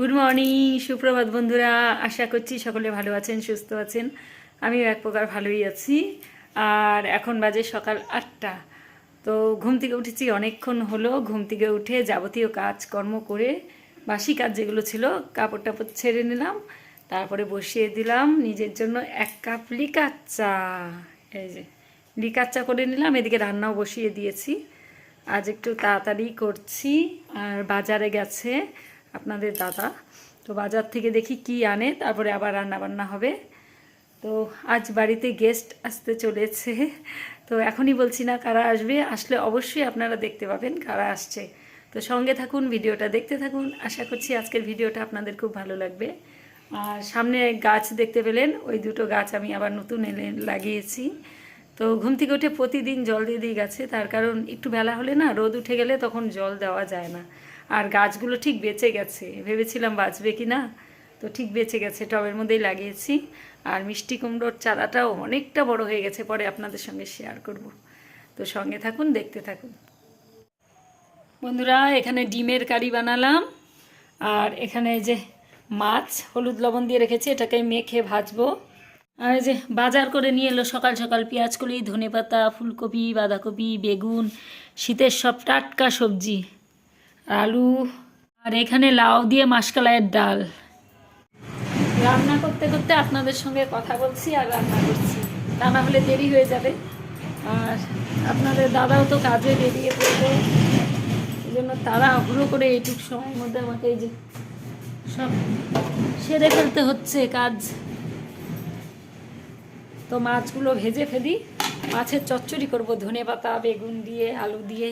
Good morning সুপ্রভাত বন্ধুরা। আশা করছি সকলে ভালো আছেন, সুস্থ আছেন। আমিও এক প্রকার ভালোই আছি। আর এখন বাজে সকাল আটটা। তো ঘুম থেকে উঠেছি, অনেকক্ষণ হলো। ঘুম থেকে উঠে যাবতীয় কাজকর্ম করে বাসি কাজ যেগুলো ছিল কাপড় টাপড় ছেড়ে নিলাম। তারপরে বসিয়ে দিলাম নিজের জন্য এক কাপ লিকার চা। এই যে, লিকার চা করে নিলাম। এদিকে রান্নাও বসিয়ে দিয়েছি। আজ একটু তাড়াতাড়ি করছি। আর বাজারে গেছে। আপনাদের দাদা। তো বাজার থেকে দেখি কি আনে, তারপরে আবার রান্না বান্না হবে। তো আজ বাড়িতে গেস্ট আসতে চলেছে। তো এখনই বলছি না কারা আসবে, আসলে অবশ্যই আপনারা দেখতে পাবেন কারা আসছে। তো সঙ্গে থাকুন, ভিডিওটা দেখতে থাকুন। আশা করছি আজকের ভিডিওটা আপনাদের খুব ভালো লাগবে। আর সামনে গাছ দেখতে পেলেন, ওই দুটো গাছ আমি আবার নতুন এনে লাগিয়েছি। তো ঘুম থেকে উঠে প্রতিদিন জল দিয়ে দিই গাছে, তার কারণ একটু বেলা হলে না রোদ উঠে গেলে তখন জল দেওয়া যায় না। আর গাছগুলো ঠিক বেঁচে গেছে। ভেবেছিলাম বাঁচবে কি না তো ঠিক বেঁচে গেছে, টবের মধ্যেই লাগিয়েছি। আর মিষ্টি কুমড়োর চারাটাও অনেকটা বড় হয়ে গেছে, পরে আপনাদের সঙ্গে শেয়ার করব। তো সঙ্গে থাকুন, দেখতে থাকুন। বন্ধুরা, এখানে ডিমের কারি বানালাম। আর এখানে যে মাছ, হলুদ লবণ দিয়ে রেখেছি, এটাকে মেখে ভাজবো। আর যে বাজার করে নিয়ে এলো সকাল সকাল পেঁয়াজ কলি ধনে পাতা ফুলকপি, বাঁধাকপি, বেগুন, শীতের সব টাটকা সবজি। আলু আর এখানে লাউ দিয়ে মাসকালাইয়ের ডাল। রান্না করতে করতে আপনাদের সঙ্গে কথা বলছি আর রান্না করছি। তা না হলে দেরি হয়ে যাবে। আর আপনাদের দাদাও তো কাজে বেরিয়ে পড়বে। এই জন্য তারা অগ্রহ করে এইটুক সময়ের মধ্যে আমাকে এই যে সব সেরে ফেলতে হচ্ছে কাজ। তো মাছগুলো ভেজে ফেলি। মাছের চচ্চড়ি করব ধনে পাতা বেগুন দিয়ে, আলু দিয়ে।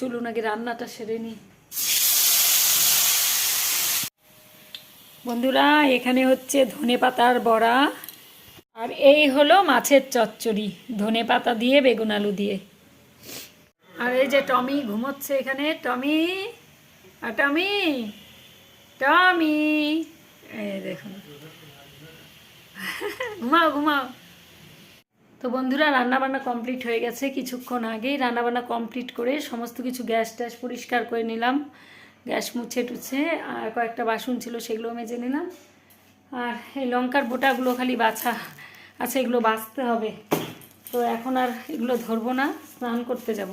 চলুন আগে রান্নাটা সেরে নিই। বন্ধুরা, এখানে হচ্ছে ধনে পাতার বড়া, আর এই হলো মাছের চচ্চড়ি, ধনে পাতা দিয়ে, বেগুন আলু দিয়ে। আর এই যে টমি ঘুমোচ্ছে এখানে, টমি, আর টমি টমি, এই দেখুন। ঘুমাও ঘুমাও। তো বন্ধুরা, রান্নাবান্না কমপ্লিট হয়ে গেছে। কিছুক্ষণ আগেই রান্নাবান্না কমপ্লিট করে সমস্ত কিছু গ্যাস ট্যাস পরিষ্কার করে নিলাম। গ্যাস মুছে টুছে আর কয়েকটা বাসন ছিল সেগুলো মেজে নিলাম। আর এই লঙ্কার বোটাগুলো খালি বাছা আছে এগুলো বাছতে হবে। তো এখন আর এগুলো ধরবো না, স্নান করতে যাব।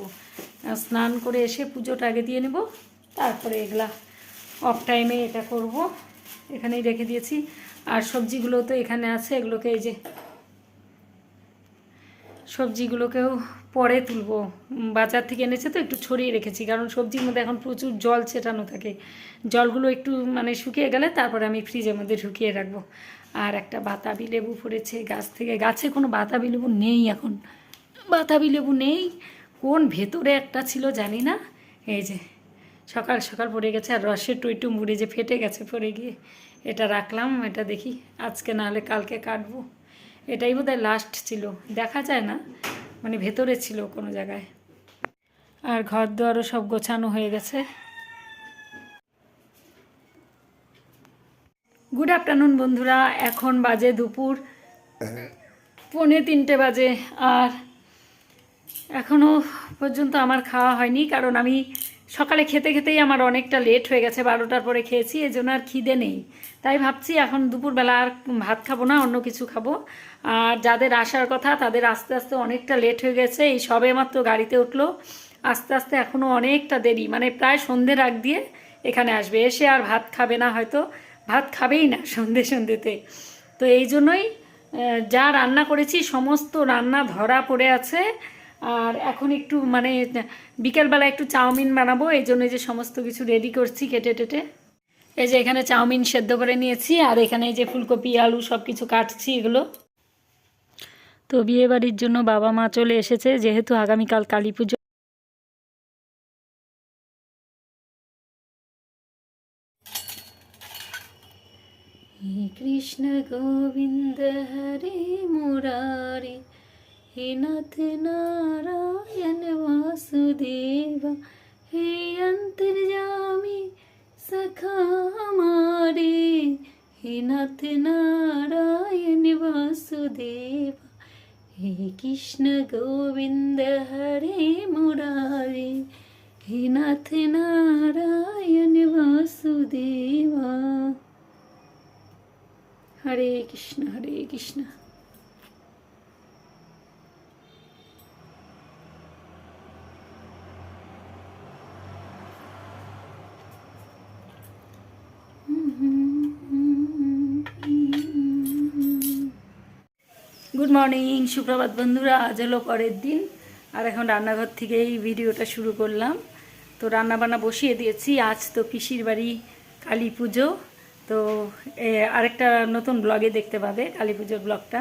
স্নান করে এসে পুজোটা আগে দিয়ে নেব, তারপরে এগুলা অফ টাইমে এটা করব। এখানেই রেখে দিয়েছি। আর সবজিগুলো তো এখানে আছে, এগুলোকে এই যে সবজিগুলোকেও পরে তুলব। বাজার থেকে এনেছে তো একটু ছড়িয়ে রেখেছি, কারণ সবজির মধ্যে এখন প্রচুর জল ছেটানো থাকে। জলগুলো একটু মানে শুকিয়ে গেলে তারপরে আমি ফ্রিজের মধ্যে ঢুকিয়ে রাখব। আর একটা বাতাবি লেবু পড়েছে গাছ থেকে। গাছে কোনো বাতাবি লেবু নেই এখন। বাতাবি লেবু নেই। কোন ভেতরে একটা ছিল জানি না। এই যে, সকাল সকাল পড়ে গেছে আর রসের টইটু মুড়ে যে ফেটে গেছে পড়ে গিয়ে। এটা রাখলাম, এটা দেখি। আজকে না হলে কালকে কাটবো। এটাই বোধহয় লাস্ট ছিল। দেখা যায় না মানে ভেতরে ছিল কোনো জায়গায়। আর ঘর দুয়ারও সব গোছানো হয়ে গেছে। গুড আফটারনুন বন্ধুরা। এখন বাজে দুপুর, পৌনে তিনটে বাজে। আর এখনও পর্যন্ত আমার খাওয়া হয়নি, কারণ আমি সকালে খেতে খেতেই আমার অনেকটা লেট হয়ে গেছে, বারোটার পরে খেয়েছি, এই জন্য আর খিদে নেই। তাই ভাবছি এখন দুপুরবেলা আর ভাত খাব না, অন্য কিছু খাব। আর যাদের আসার কথা, তাদের আস্তে আস্তে অনেকটা লেট হয়ে গেছে, এই সবে মাত্র গাড়িতে উঠল। আস্তে আস্তে এখনও অনেকটা দেরি মানে প্রায় সন্ধ্যের আগ দিয়ে এখানে আসবে। এসে আর ভাত খাবে না হয়তো, ভাত খাবেই না সন্ধে সন্ধেতে। তো এই জন্যই যা রান্না করেছি, সমস্ত রান্না ধরা পড়ে আছে। আর এখন একটু মানে বিকেলবেলা একটু চাউমিন বানাবো, এই জন্য যে সমস্ত কিছু রেডি করছি কেটে টেটে। এই যে এখানে চাউমিন সেদ্ধ করে নিয়েছি, আর এখানে এই যে ফুলকপি, আলু সব কিছু কাটছি এগুলো। তো বিয়ে বাড়ির জন্য বাবা মা চলে এসেছে, যেহেতু আগামীকাল কালী পুজো। কৃষ্ণ গোবিন্দ হরে মুরারি હે નાથ નારાયણ વાસુદેવા હે અંતર્જામી સખા મારે હે નાથ નારાયણ વાસુદેવા હે કૃષ્ણ ગોવિંદ હરે મુરારે હે નાથ નારાયણ વાસુદેવા હરે કૃષ્ણ હરે કૃષ્ણ গুড মর্নিং সুপ্রভাত বন্ধুরা, আজ হলো পরের দিন। আর এখন রান্নাঘর থেকেই ভিডিওটা শুরু করলাম। তো রান্না বান্না বসিয়ে দিয়েছি। আজ তো পিসির বাড়ি কালী পুজো। তো আরেকটা নতুন ব্লগে দেখতে পাবে কালী পুজোর ব্লগটা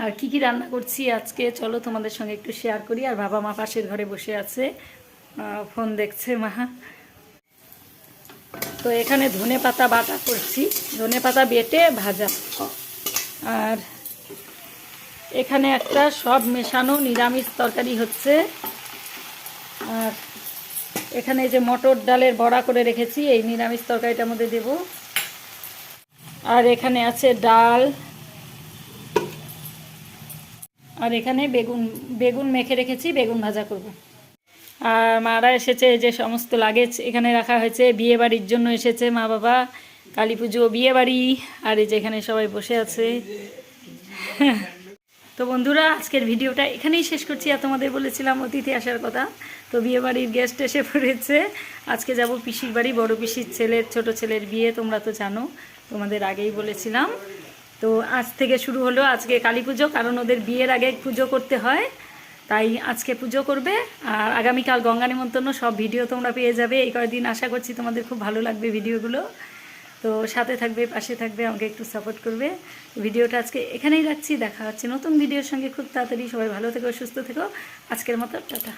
আর কি কি রান্না করছি আজকে, চলো তোমাদের সঙ্গে একটু শেয়ার করি। আর বাবা মা পাশের ঘরে বসে আছে। ফোন দেখছে মা। তো এখানে ধনে পাতা বাটা করছি। ধনে পাতা বেটে ভাজা। আর এখানে একটা সব মেশানো নিরামিষ তরকারি হচ্ছে। আর এখানে যে মটর ডালের বড়া করে রেখেছি, এই নিরামিষ তরকারিটার মধ্যে দেব। আর এখানে আছে ডাল। আর এখানে বেগুন বেগুন মেখে রেখেছি, বেগুন ভাজা করব। আর মারা এসেছে যে সমস্ত লাগেজ এখানে রাখা হয়েছে। বিয়ে বাড়ির জন্য এসেছে মা বাবা, কালী পুজো, বিয়ে বাড়ি। আর এই যে এখানে সবাই বসে আছে। তো বন্ধুরা, আজকের ভিডিওটা এখানেই শেষ করছি। আর তোমাদের বলেছিলাম অতিথি আসার কথা, তো বিয়ে বাড়ির গেস্ট এসে পড়েছে। আজকে যাব পিসির বাড়ি, বড় পিসির ছেলের, ছোট ছেলের বিয়ে, তোমরা তো জানো, তোমাদের আগেই বলেছিলাম। তো আজ থেকে শুরু হলো আজকে কালী পুজো, কারণ ওদের বিয়ের আগে পুজো করতে হয়, তাই আজকে পুজো করবে। আর আগামীকাল গঙ্গা নিমন্ত্রণ, সব ভিডিও তোমরা পেয়ে যাবে। এই কয়েকদিন আশা করছি তোমাদের খুব ভালো লাগবে ভিডিওগুলো। তো সাথে থাকবে, পাশে থাকবে, আমাকে একটু সাপোর্ট করবে। ভিডিওটা আজকে এখানেই রাখছি। দেখা হচ্ছে নতুন ভিডিওর সঙ্গে খুব তাড়াতাড়ি। সবাই ভালো থেকো, সুস্থ থেকো। আজকের মতো টাটা।